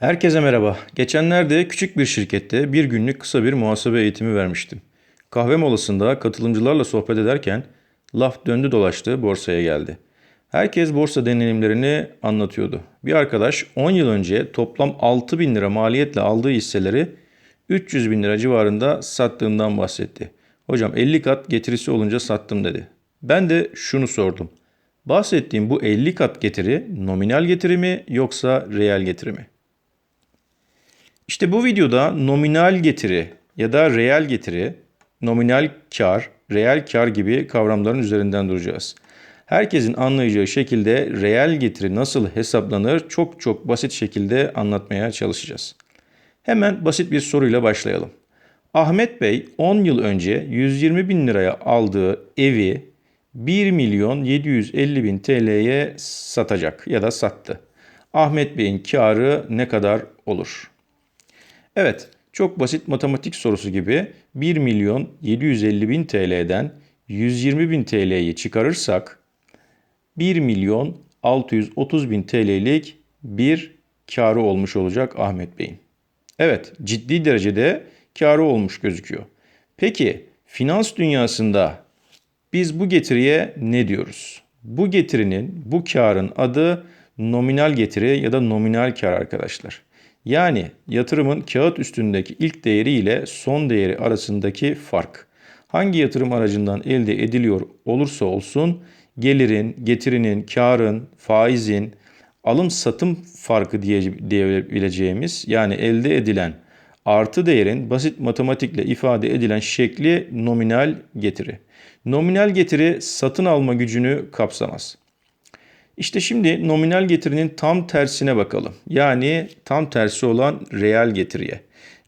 Herkese merhaba. Geçenlerde küçük bir şirkette bir günlük kısa bir muhasebe eğitimi vermiştim. Kahve molasında katılımcılarla sohbet ederken laf döndü dolaştı borsaya geldi. Herkes borsa deneyimlerini anlatıyordu. Bir arkadaş 10 yıl önce toplam 6 bin lira maliyetle aldığı hisseleri 300 bin lira civarında sattığından bahsetti. Hocam 50 kat getirisi olunca sattım dedi. Ben de şunu sordum. Bahsettiğim bu 50 kat getiri nominal getiri mi yoksa reel getiri mi? İşte bu videoda nominal getiri ya da reel getiri, nominal kar, reel kar gibi kavramların üzerinden duracağız. Herkesin anlayacağı şekilde reel getiri nasıl hesaplanır çok çok basit şekilde anlatmaya çalışacağız. Hemen basit bir soruyla başlayalım. Ahmet Bey 10 yıl önce 120 bin liraya aldığı evi 1 milyon 750 bin TL'ye satacak ya da sattı. Ahmet Bey'in karı ne kadar olur? Evet, çok basit matematik sorusu gibi 1 milyon 750 bin TL'den 120 bin TL'yi çıkarırsak 1 milyon 630 bin TL'lik bir karı olmuş olacak Ahmet Bey'in. Evet, ciddi derecede karı olmuş gözüküyor. Peki finans dünyasında biz bu getiriye ne diyoruz? Bu getirinin, bu karın adı nominal getiri ya da nominal kar arkadaşlar. Yani yatırımın kağıt üstündeki ilk değeri ile son değeri arasındaki fark. Hangi yatırım aracından elde ediliyor olursa olsun gelirin, getirinin, karın, faizin, alım satım farkı diye, diyebileceğimiz yani elde edilen artı değerin basit matematikle ifade edilen şekli nominal getiri. Nominal getiri satın alma gücünü kapsamaz. İşte şimdi nominal getirinin tam tersine bakalım. Yani tam tersi olan reel getiriye.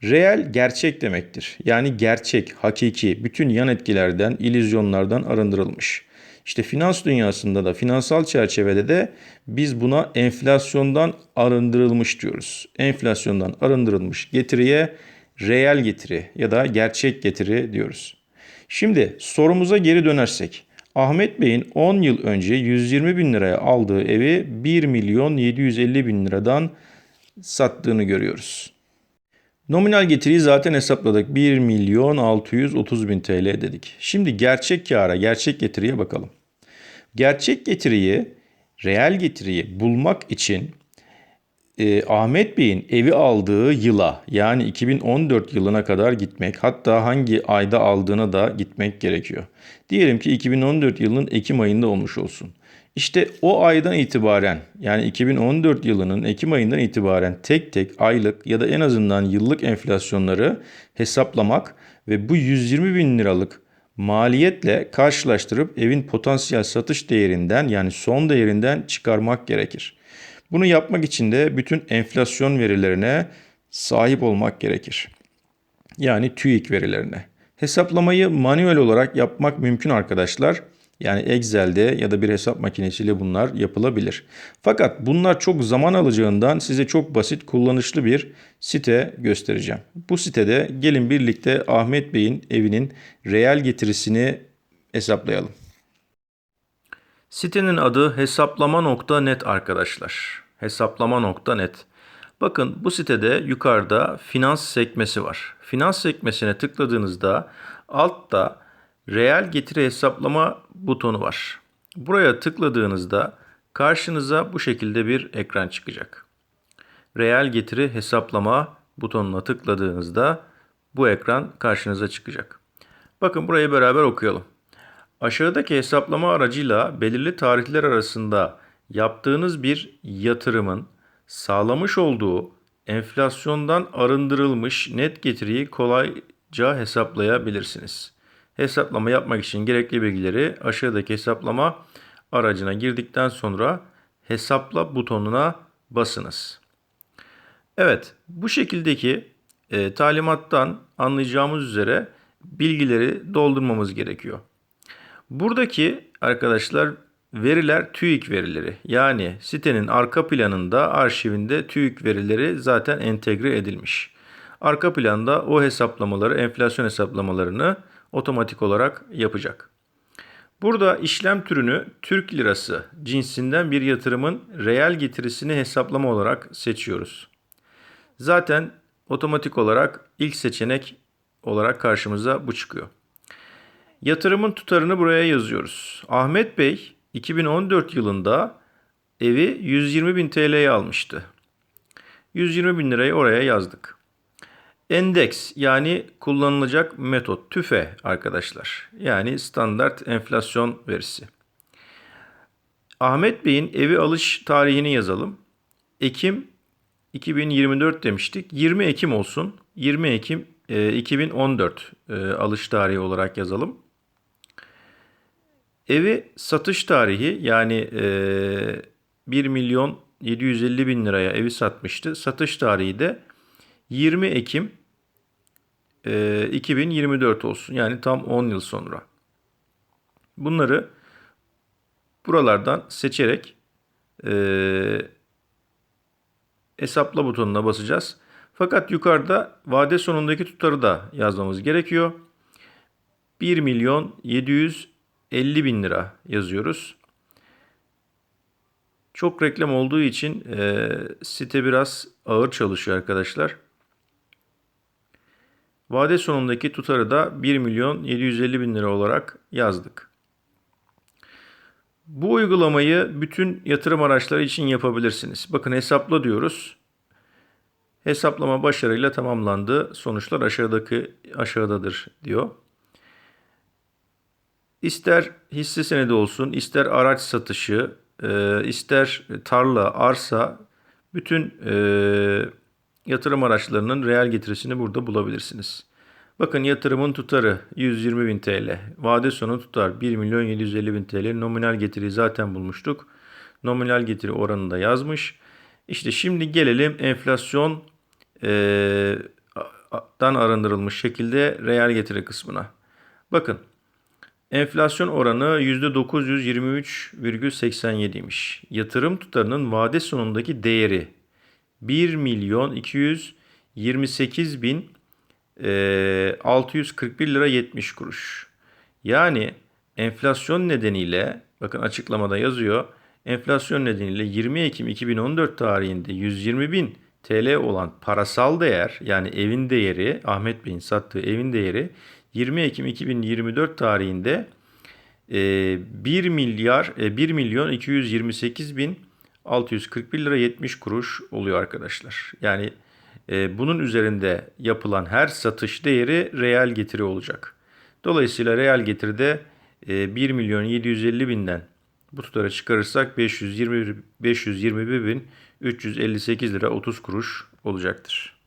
Reel gerçek demektir. Yani gerçek, hakiki, bütün yan etkilerden, illüzyonlardan arındırılmış. İşte finans dünyasında da, finansal çerçevede de biz buna enflasyondan arındırılmış diyoruz. Enflasyondan arındırılmış getiriye reel getiri ya da gerçek getiri diyoruz. Şimdi sorumuza geri dönersek. Ahmet Bey'in 10 yıl önce 120 bin liraya aldığı evi 1 milyon 750 bin liradan sattığını görüyoruz. Nominal getiriyi zaten hesapladık. 1 milyon 630 bin TL dedik. Şimdi gerçek kâra, gerçek getiriye bakalım. Gerçek getiriyi, reel getiriyi bulmak için e, Ahmet Bey'in evi aldığı yıla yani 2014 yılına kadar gitmek hatta hangi ayda aldığına da gitmek gerekiyor. Diyelim ki 2014 yılının Ekim ayında olmuş olsun. İşte o aydan itibaren yani 2014 yılının Ekim ayından itibaren tek tek aylık ya da en azından yıllık enflasyonları hesaplamak ve bu 120 bin liralık maliyetle karşılaştırıp evin potansiyel satış değerinden yani son değerinden çıkarmak gerekir. Bunu yapmak için de bütün enflasyon verilerine sahip olmak gerekir. Yani TÜİK verilerine. Hesaplamayı manuel olarak yapmak mümkün arkadaşlar. Yani Excel'de ya da bir hesap makinesiyle bunlar yapılabilir. Fakat bunlar çok zaman alacağından size çok basit kullanışlı bir site göstereceğim. Bu sitede gelin birlikte Ahmet Bey'in evinin reel getirisini hesaplayalım. Sitenin adı hesaplama.net arkadaşlar. Hesaplama.net. Bakın bu sitede yukarıda finans sekmesi var. Finans sekmesine tıkladığınızda altta reel getiri hesaplama butonu var. Buraya tıkladığınızda karşınıza bu şekilde bir ekran çıkacak. Reel getiri hesaplama butonuna tıkladığınızda bu ekran karşınıza çıkacak. Bakın burayı beraber okuyalım. Aşağıdaki hesaplama aracıyla belirli tarihler arasında yaptığınız bir yatırımın sağlamış olduğu enflasyondan arındırılmış net getiriyi kolayca hesaplayabilirsiniz. Hesaplama yapmak için gerekli bilgileri aşağıdaki hesaplama aracına girdikten sonra hesapla butonuna basınız. Evet, bu şekildeki e, talimattan anlayacağımız üzere bilgileri doldurmamız gerekiyor. Buradaki arkadaşlar veriler TÜİK verileri. Yani sitenin arka planında arşivinde TÜİK verileri zaten entegre edilmiş. Arka planda o hesaplamaları, enflasyon hesaplamalarını otomatik olarak yapacak. Burada işlem türünü Türk lirası cinsinden bir yatırımın reel getirisini hesaplama olarak seçiyoruz. Zaten otomatik olarak ilk seçenek olarak karşımıza bu çıkıyor. Yatırımın tutarını buraya yazıyoruz. Ahmet Bey 2014 yılında evi 120 bin TL'ye almıştı. 120 bin lirayı oraya yazdık. Endeks yani kullanılacak metot TÜFE arkadaşlar. Yani standart enflasyon verisi. Ahmet Bey'in evi alış tarihini yazalım. Ekim 2024 demiştik. 20 Ekim olsun. 20 Ekim e, 2014 e, alış tarihi olarak yazalım. Evi satış tarihi yani e, 1 milyon 750 bin liraya evi satmıştı. Satış tarihi de 20 Ekim e, 2024 olsun. Yani tam 10 yıl sonra. Bunları buralardan seçerek e, hesapla butonuna basacağız. Fakat yukarıda vade sonundaki tutarı da yazmamız gerekiyor. 1 milyon 750 bin lira yazıyoruz. Çok reklam olduğu için e, site biraz ağır çalışıyor arkadaşlar. Vade sonundaki tutarı da 1 milyon 750 bin lira olarak yazdık. Bu uygulamayı bütün yatırım araçları için yapabilirsiniz. Bakın hesapla diyoruz. Hesaplama başarıyla tamamlandı. Sonuçlar aşağıdaki aşağıdadır diyor. İster hisse senedi olsun, ister araç satışı, e, ister tarla, arsa, bütün e, yatırım araçlarının reel getirisini burada bulabilirsiniz. Bakın yatırımın tutarı 120 bin TL. Vade sonu tutar 1 milyon 750 bin TL. Nominal getiri zaten bulmuştuk. Nominal getiri oranını da yazmış. İşte şimdi gelelim enflasyon e, dan arındırılmış şekilde reel getiri kısmına. Bakın enflasyon oranı %923,87'ymiş. Yatırım tutarının vade sonundaki değeri 1 milyon 228 bin e, 641 lira 70 kuruş. Yani enflasyon nedeniyle bakın açıklamada yazıyor. Enflasyon nedeniyle 20 Ekim 2014 tarihinde 120 bin TL olan parasal değer yani evin değeri Ahmet Bey'in sattığı evin değeri 20 Ekim 2024 tarihinde 1 milyar 1 milyon 228 bin 641 lira 70 kuruş oluyor arkadaşlar. Yani e, bunun üzerinde yapılan her satış değeri reel getiri olacak. Dolayısıyla reel getiride e, 1 milyon 750 binden bu tutara çıkarırsak 520 521 bin 358 lira 30 kuruş olacaktır.